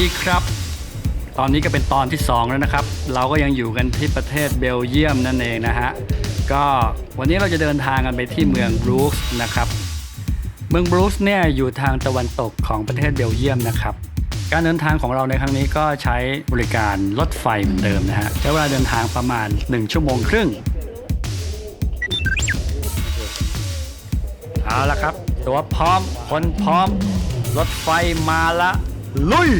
ดีครับ ตอนนี้ก็เป็นตอนที่ 2 แล้วนะครับ เราก็ยังอยู่กันที่ประเทศเบลเยียมนั่นเองนะฮะ ก็วันนี้เราจะเดินทางกันไปที่เมืองบรูซนะครับ เมืองบรูซเนี่ยอยู่ทางตะวันตกของประเทศเบลเยียมนะครับ การเดินทางของเราในครั้งนี้ก็ใช้บริการรถไฟเหมือนเดิมนะฮะ ใช้เวลาเดินทางประมาณ 1 ชั่วโมงครึ่ง เอาละครับ ตัวพร้อม คนพร้อม รถไฟมาละลุย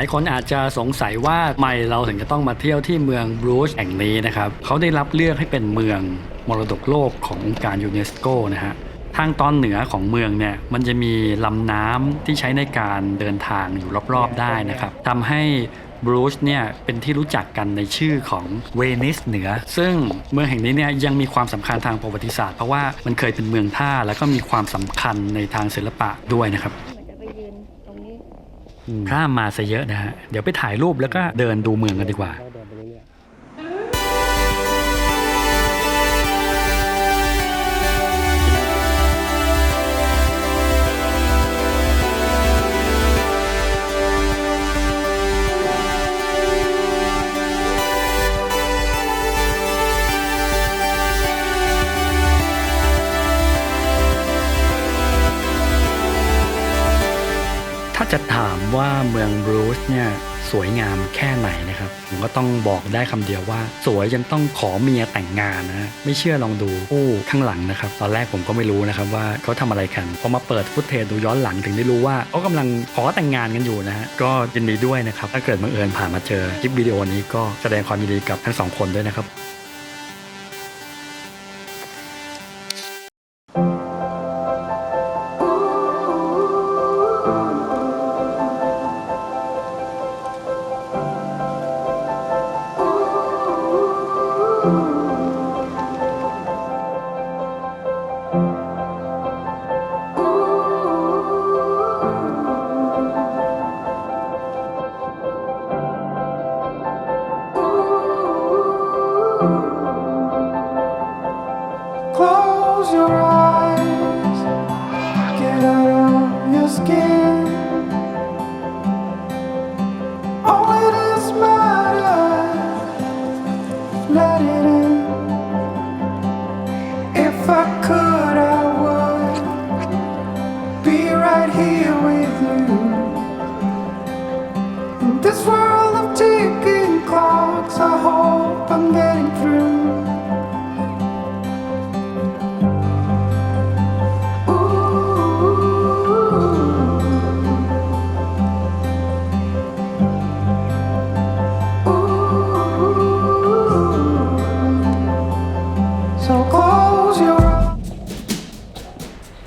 ายคนอาจจะสงสัยว่าทำไมเราถึงจะต้องมาเที่ยวที่เมืองบรูซแห่งนี้นะครับเขาได้รับเลือกให้เป็นเมืองมรดกโลกขององค์การยูเนสโกนะฮะทางตอนเหนือของเมืองเนี่ยมันจะมีลำน้ำที่ใช้ในการเดินทางอยู่รอบๆได้นะครับทำให้บรูซเนี่ยเป็นที่รู้จักกันในชื่อของเวนิสเหนือ ซึ่งเมืองแห่งนี้เนี่ยยังมีความสำคัญทางประวัติศาสตร์เพราะว่ามันเคยเป็นเมืองท่าแล้วก็มีความสำคัญในทางศิลปะด้วยนะครับ มันจะไปยืนตรงนี้ ข้ามมาซะเยอะนะฮะ เดี๋ยวไปถ่ายรูปแล้วก็เดินดูเมืองกันดีกว่า ว่าเมืองบรูซเนี่ยสวยงามแค่ไหนนะครับ ผมก็ต้องบอกได้คำเดียวว่า สวยจนต้องขอเมียแต่งงานนะ ไม่เชื่อลองดูคู่ข้างหลังนะครับ ตอนแรกผมก็ไม่รู้นะครับว่าเขาทำอะไรกันพอมาเปิดฟุตเทจดูย้อนหลังถึงได้รู้ว่าเขากำลังขอแต่งงานกันอยู่นะฮะก็ยินดีด้วยนะครับถ้าเกิดบังเอิญผ่านมาเจอคลิปวิดีโอนี้ก็แสดงความยินดีกับทั้งสองคนด้วยนะครับ Close your eyes, get out of your skin. Only this matters, let it in. If I could, I would be right here with you. In this world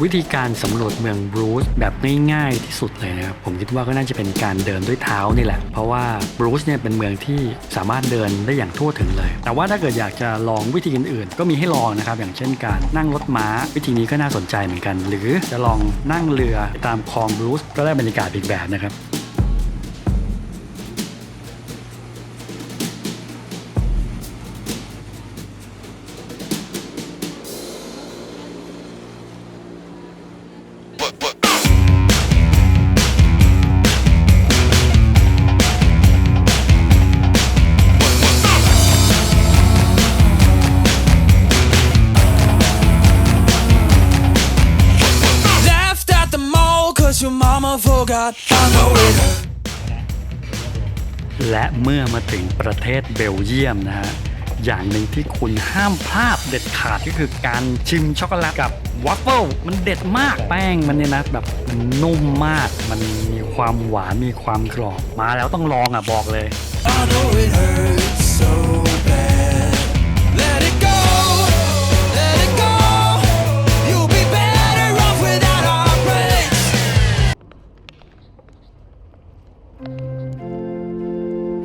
วิธีการสำรวจเมืองบรูซแบบง่ายๆที่สุดเลยนะครับผมคิดว่าก็น่าจะเป็นการเดินด้วยเท้านี่แหละ เพราะว่าบรูซเนี่ยเป็นเมืองที่สามารถเดินได้อย่างทั่วถึงเลย แต่ว่าถ้าเกิดอยากจะลองวิธีอื่นๆ ก็มีให้ลองนะครับอย่างเช่นการนั่งรถม้า วิธีนี้ก็น่าสนใจเหมือนกัน หรือจะลองนั่งเรือตามคลองบรูซก็ได้บรรยากาศอีกแบบนะครับ your mama forgot. I know it. และเมื่อมาถึงประเทศเบลเยียมนะฮะ อย่างหนึ่งที่คุณห้ามพลาดเด็ดขาดก็คือการชิมช็อกโกแลตกับวัฟเฟิลมันเด็ดมากแป้งมันเนี่ยนะแบบมันนุ่มมาก มันมีความหวานมีความกรอบ มาแล้วต้องลองอะบอกเลย I know it hurts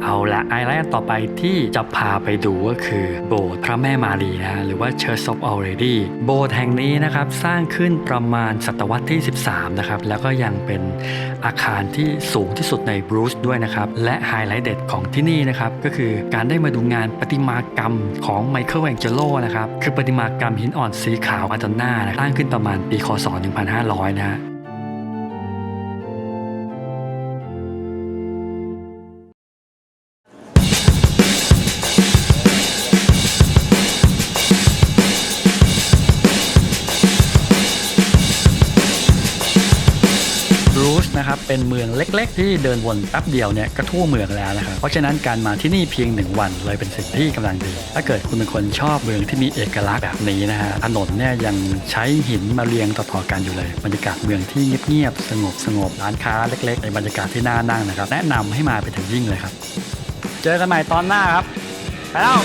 เอาละไอไลท์ต่อไปที่จะพาไปดูก็คือโบสถ์พระแม่มารีนะหรือว่า Church of Our Lady โบสถ์แห่งนี้นะครับสร้างขึ้นประมาณศตวรรษที่ 13 นะครับ แล้วก็ยังเป็นอาคารที่สูงที่สุดในบรูซด้วยนะครับ และไฮไลท์เด็ดของที่นี่นะครับ ก็คือการได้มาดูงานประติมากรรมของไมเคิลแองเจโลนะครับ คือประติมากรรมหินอ่อนสีขาวมาดอนนานะสร้างขึ้นประมาณปีคศ 1500 นะฮะ นะครับเป็นเมืองเล็ก ๆ ที่เดินวนแป๊บเดียวเนี่ยก็ทั่วเมืองแล้วนะครับเพราะฉะนั้นการมาที่นี่เพียงหนึ่งวันเลยเป็นสิ่งที่กำลังดี ถ้าเกิดคุณเป็นคนชอบเมืองที่มีเอกลักษณ์แบบนี้นะฮะถนนเนี่ยยังใช้หินมาเรียงต่อๆกันอยู่เลยบรรยากาศเมืองที่เงียบๆสงบสงบร้านค้าเล็กๆในบรรยากาศที่น่านั่งนะครับแนะนำให้มาไปถึงยิ่งเลยครับ เจอกันใหม่ตอนหน้าครับไปแล้ว